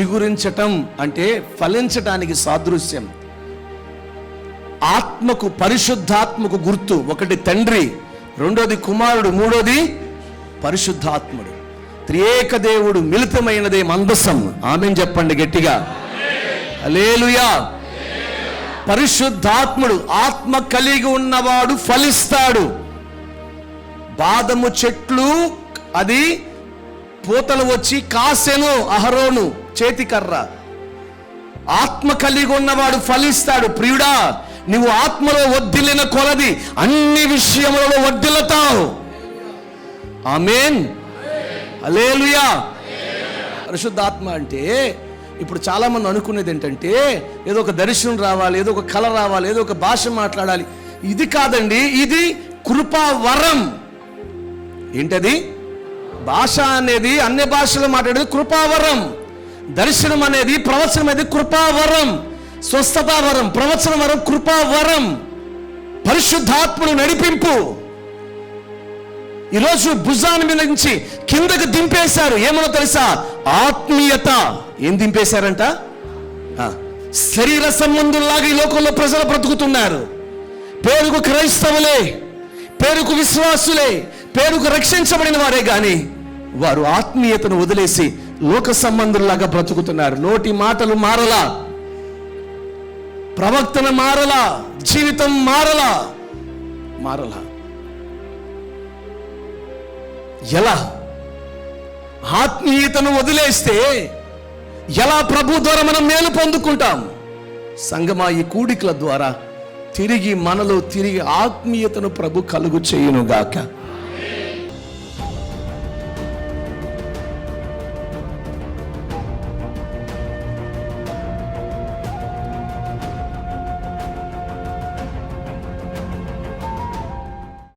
చిగురించటం అంటే ఫలించటానికి సాదృశ్యం. ఆత్మకు పరిశుద్ధాత్మకు గుర్తు ఒకటి తండ్రి రెండోది కుమారుడు మూడోది పరిశుద్ధాత్ముడు. త్రియేక దేవుడు మిళితమైనదే మందసం. ఆమె చెప్పండి గట్టిగా. అలేలుయా పరిశుద్ధాత్ముడు ఆత్మ కలిగి ఉన్నవాడు ఫలిస్తాడు. బాదము చెట్లు అది పూతలు వచ్చి కాసెను అహరోను చేతికర్ర. ఆత్మ కలిగి ఉన్నవాడు ఫలిస్తాడు. ప్రియుడా నువ్వు ఆత్మలో వద్దిలిన కొలది అన్ని విషయములలో వడ్డిల్లుతావు ఆమెన్. అలేలుయా పరిశుద్ధాత్మ అంటే ఇప్పుడు చాలా మంది అనుకునేది ఏంటంటే ఏదో ఒక దర్శనం రావాలి ఏదో ఒక కళ రావాలి ఏదో ఒక భాష మాట్లాడాలి. ఇది కాదండి ఇది కృపావరం. ఏంటది? భాష అనేది అన్ని భాషలు మాట్లాడేది కృపావరం. దర్శనం అనేది ప్రవచనం అనేది కృపావరం. స్వస్థతావరం ప్రవచన వరం కృపావరం. పరిశుద్ధాత్ముడు నడిపింపు. ఈరోజు భుజాన్ని మీద నుంచి కిందకు దింపేశారు. ఏమనో తెలుసా? ఆత్మీయత. ఏం దింపేశారంట? శరీర సంబంధుల్లాగా ఈ లోకంలో ప్రజలు బ్రతుకుతున్నారు. పేరుకు క్రైస్తవులే పేరుకు విశ్వాసులే పేరుకు రక్షించబడిన వారే కానీ వారు ఆత్మీయతను వదిలేసి లోక సంబంధుల్లాగా బ్రతుకుతున్నారు. నోటి మాటలు మారలా. ప్రవక్తన మారలా. జీవితం మారలా. మారలా. ఎలా? ఆత్మీయతను వదిలేస్తే ఎలా ప్రభు ద్వారా మనం మేలు పొందుకుంటాం? సంగమా ఈ కూడికల ద్వారా తిరిగి మనలో తిరిగి ఆత్మీయతను ప్రభు కలుగు చేయునుగాక.